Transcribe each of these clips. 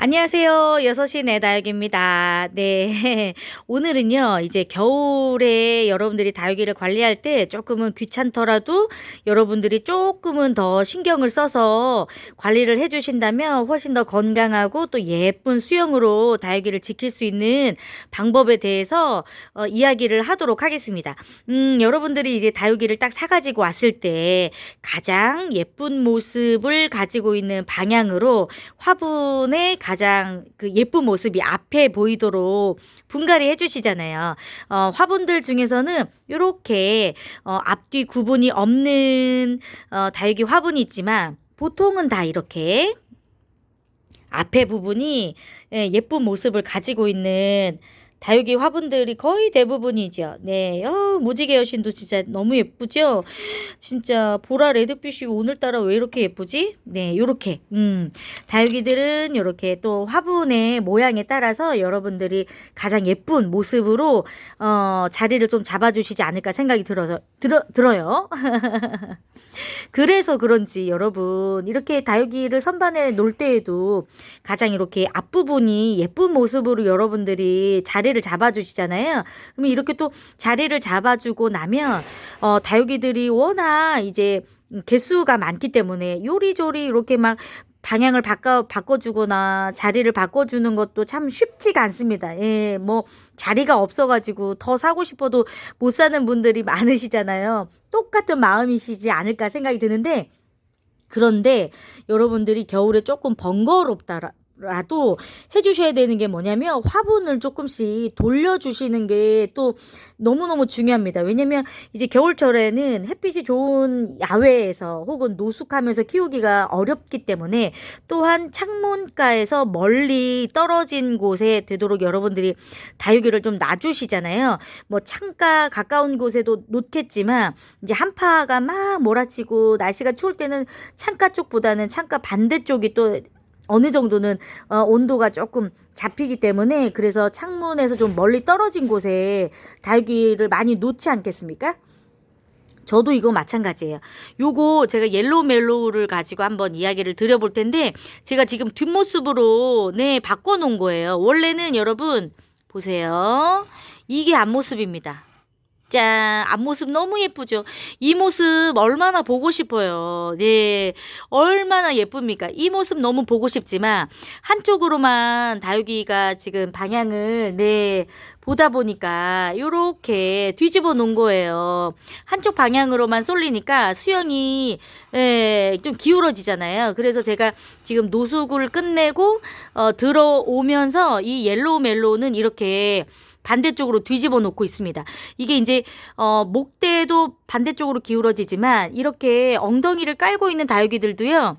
안녕하세요. 6시 내 다육입니다. 네. 오늘은요, 이제 겨울에 여러분들이 다육이를 관리할 때 조금은 귀찮더라도 여러분들이 조금은 더 신경을 써서 관리를 해주신다면 훨씬 더 건강하고 또 예쁜 수영으로 다육이를 지킬 수 있는 방법에 대해서 어, 이야기를 하도록 하겠습니다. 음, 여러분들이 이제 다육이를 딱 사가지고 왔을 때 가장 예쁜 모습을 가지고 있는 방향으로 화분의 가장 그 예쁜 모습이 앞에 보이도록 분갈이 해주시잖아요. 어, 화분들 중에서는 이렇게 어, 앞뒤 구분이 없는 어, 다육이 화분이 있지만 보통은 다 이렇게 앞에 부분이 예, 예쁜 모습을 가지고 있는 다육이 화분들이 거의 대부분이죠. 네, 어, 무지개 여신도 진짜 너무 예쁘죠? 진짜 보라 레드빛이 오늘따라 왜 이렇게 예쁘지? 네, 요렇게. 음, 다육이들은 요렇게 또 화분의 모양에 따라서 여러분들이 가장 예쁜 모습으로 어, 자리를 좀 잡아주시지 않을까 생각이 들어서 들어, 들어요. 그래서 그런지 여러분 이렇게 다육이를 선반에 놓을 때에도 가장 이렇게 앞부분이 예쁜 모습으로 여러분들이 자리 를 잡아주시잖아요. 그러면 이렇게 또 자리를 잡아주고 나면 어, 다육이들이 워낙 이제 개수가 많기 때문에 요리조리 이렇게 막 방향을 바꿔 바꿔주거나 자리를 바꿔주는 것도 참 쉽지가 않습니다. 예, 뭐 자리가 없어가지고 더 사고 싶어도 못 사는 분들이 많으시잖아요. 똑같은 마음이시지 않을까 생각이 드는데 그런데 여러분들이 겨울에 조금 번거롭다 라도 해주셔야 되는 게 뭐냐면 화분을 조금씩 돌려주시는 게 또 너무너무 중요합니다. 왜냐면 이제 겨울철에는 햇빛이 좋은 야외에서 혹은 노숙하면서 키우기가 어렵기 때문에 또한 창문가에서 멀리 떨어진 곳에 되도록 여러분들이 다육이를 좀 놔주시잖아요. 뭐 창가 가까운 곳에도 놓겠지만 이제 한파가 막 몰아치고 날씨가 추울 때는 창가 쪽보다는 창가 반대쪽이 또 어느 정도는 어, 온도가 조금 잡히기 때문에 그래서 창문에서 좀 멀리 떨어진 곳에 다육이를 많이 놓지 않겠습니까? 저도 이거 마찬가지예요. 요거 제가 옐로우 멜로우를 가지고 한번 이야기를 드려볼 텐데 제가 지금 뒷모습으로 네 바꿔 놓은 거예요. 원래는 여러분 보세요. 이게 앞모습입니다. 짠, 앞모습 너무 예쁘죠? 이 모습 얼마나 보고 싶어요. 네, 얼마나 예쁩니까? 이 모습 너무 보고 싶지만, 한쪽으로만 다육이가 지금 방향을, 네, 보다 보니까, 요렇게 뒤집어 놓은 거예요. 한쪽 방향으로만 쏠리니까 수영이, 예, 좀 기울어지잖아요. 그래서 제가 지금 노숙을 끝내고, 어, 들어오면서 이 옐로우 멜로우는 이렇게, 반대쪽으로 뒤집어 놓고 있습니다. 이게 이제 어 목대도 반대쪽으로 기울어지지만 이렇게 엉덩이를 깔고 있는 다육이들도요.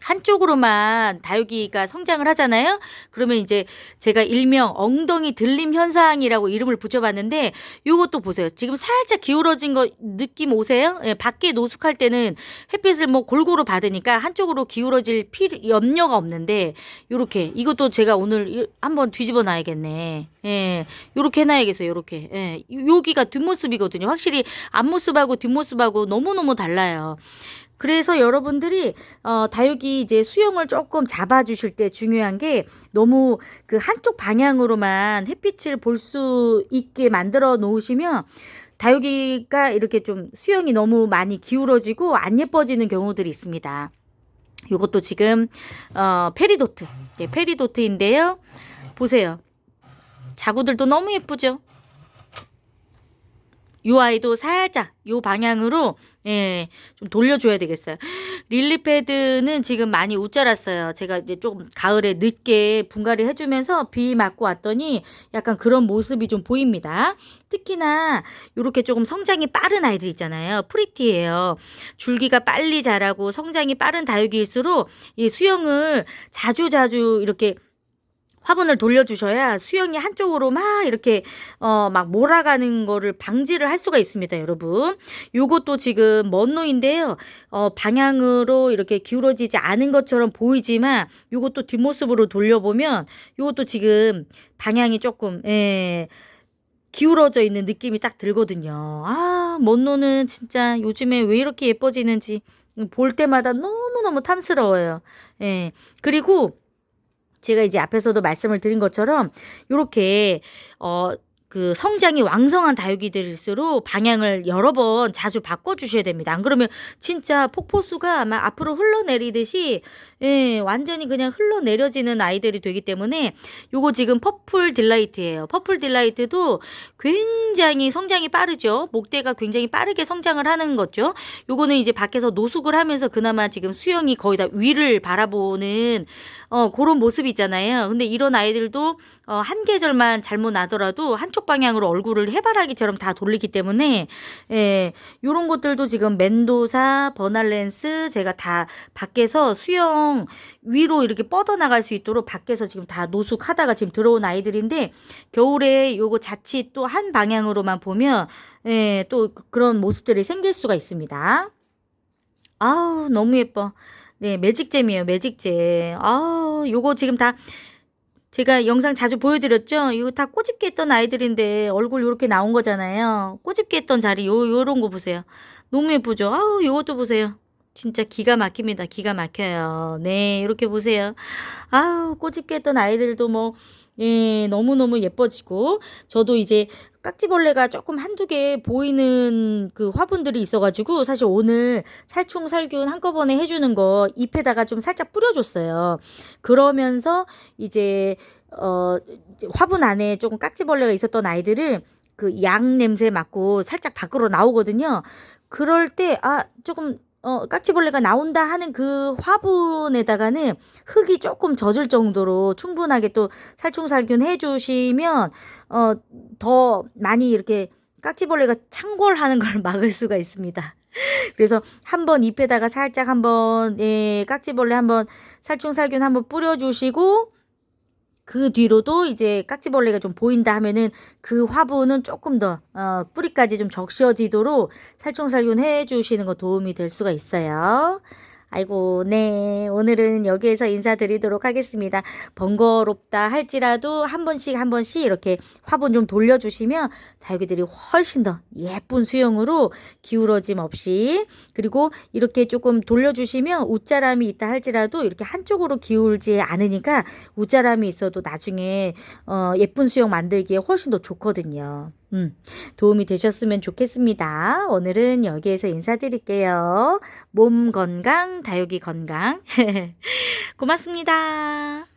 한쪽으로만 다육이가 성장을 하잖아요. 그러면 이제 제가 일명 엉덩이 들림 현상이라고 이름을 붙여봤는데 요것도 보세요. 지금 살짝 기울어진 거 느낌 오세요? 예, 밖에 노숙할 때는 햇빛을 뭐 골고루 받으니까 한쪽으로 기울어질 필요 염려가 없는데 요렇게 이것도 제가 오늘 한번 뒤집어 놔야겠네. 예, 요렇게 해놔야겠어요. 요렇게. 예, 여기가 뒷모습이거든요. 확실히 앞모습하고 뒷모습하고 너무 너무 달라요. 그래서 여러분들이 어, 다육이 이제 수영을 조금 잡아주실 때 중요한 게 너무 그 한쪽 방향으로만 햇빛을 볼 수 있게 만들어 놓으시면 다육이가 이렇게 좀 수영이 너무 많이 기울어지고 안 예뻐지는 경우들이 있습니다. 이것도 지금 어, 페리도트, 네, 페리도트인데요. 보세요. 자구들도 너무 예쁘죠? 요 아이도 살짝 요 방향으로 예, 좀 돌려줘야 되겠어요. 릴리 패드는 지금 많이 웃자랐어요. 제가 이제 조금 가을에 늦게 분갈이 해주면서 비 맞고 왔더니 약간 그런 모습이 좀 보입니다. 특히나 이렇게 조금 성장이 빠른 아이들 있잖아요. 프리티예요. 줄기가 빨리 자라고 성장이 빠른 다육이일수록 이 수영을 자주자주 이렇게 화분을 돌려주셔야 수영이 한쪽으로 막 이렇게 어 막 몰아가는 거를 방지를 할 수가 있습니다, 여러분. 요것도 지금 먼 노인데요. 어 방향으로 이렇게 기울어지지 않은 것처럼 보이지만 요것도 뒷모습으로 돌려보면 요것도 지금 방향이 조금 예. 기울어져 있는 느낌이 딱 들거든요. 아, 먼노는 진짜 요즘에 왜 이렇게 예뻐지는지 볼 때마다 너무너무 탐스러워요. 예. 그리고 제가 이제 앞에서도 말씀을 드린 것처럼 요렇게 어 그 성장이 왕성한 다육이들일수록 방향을 여러 번 자주 바꿔 주셔야 됩니다. 안 그러면 진짜 폭포수가 아마 앞으로 흘러내리듯이 예 완전히 그냥 흘러내려지는 아이들이 되기 때문에 요거 지금 퍼플 딜라이트예요. 퍼플 딜라이트도 굉장히 성장이 빠르죠. 목대가 굉장히 빠르게 성장을 하는 거죠. 요거는 이제 밖에서 노숙을 하면서 그나마 지금 수영이 거의 다 위를 바라보는 어 고런 모습이 있잖아요. 근데 이런 아이들도 어 한 계절만 잘못 나더라도 한쪽 방향으로 얼굴을 해바라기처럼 다 돌리기 때문에 예 요런 것들도 지금 멘도사, 버날렌스 제가 다 밖에서 수영 위로 이렇게 뻗어 나갈 수 있도록 밖에서 지금 다 노숙하다가 지금 들어온 아이들인데 겨울에 요거 자칫 또 한 방향으로만 보면 예 또 그런 모습들이 생길 수가 있습니다. 아우 너무 예뻐. 네 매직잼이에요 매직잼. 아 요거 지금 다 제가 영상 자주 보여드렸죠? 이거 다 꼬집게 했던 아이들인데 얼굴 요렇게 나온 거잖아요. 꼬집게 했던 자리 요 요런 거 보세요. 너무 예쁘죠? 아우 요것도 보세요. 진짜 기가 막힙니다. 기가 막혀요. 네 이렇게 보세요. 아우 꼬집게 했던 아이들도 뭐 예, 너무너무 예뻐지고 저도 이제 깍지벌레가 조금 한두 개 보이는 그 화분들이 있어가지고 사실 오늘 살충 살균 한꺼번에 해주는 거 잎에다가 좀 살짝 뿌려줬어요. 그러면서 이제 어 화분 안에 조금 깍지벌레가 있었던 아이들을 그 양 냄새 맡고 살짝 밖으로 나오거든요. 그럴 때 아 조금 어 깍지벌레가 나온다 하는 그 화분에다가는 흙이 조금 젖을 정도로 충분하게 또 살충살균 해 주시면 어 더 많이 이렇게 깍지벌레가 창궐하는 걸 막을 수가 있습니다. 그래서 한번 잎에다가 살짝 한번 예 깍지벌레 한번 살충살균 한번 뿌려 주시고 그 뒤로도 이제 깍지벌레가 좀 보인다 하면은 그 화분은 조금 더 어 뿌리까지 좀 적셔지도록 살충살균 해 주시는 거 도움이 될 수가 있어요. 아이고 네 오늘은 여기에서 인사드리도록 하겠습니다. 번거롭다 할지라도 한 번씩 한 번씩 이렇게 화분 좀 돌려주시면 다육이들이 훨씬 더 예쁜 수영으로 기울어짐 없이 그리고 이렇게 조금 돌려주시면 웃자람이 있다 할지라도 이렇게 한쪽으로 기울지 않으니까 웃자람이 있어도 나중에 어 예쁜 수영 만들기에 훨씬 더 좋거든요. 음, 도움이 되셨으면 좋겠습니다. 오늘은 여기에서 인사드릴게요. 몸 건강, 다육이 건강. 고맙습니다.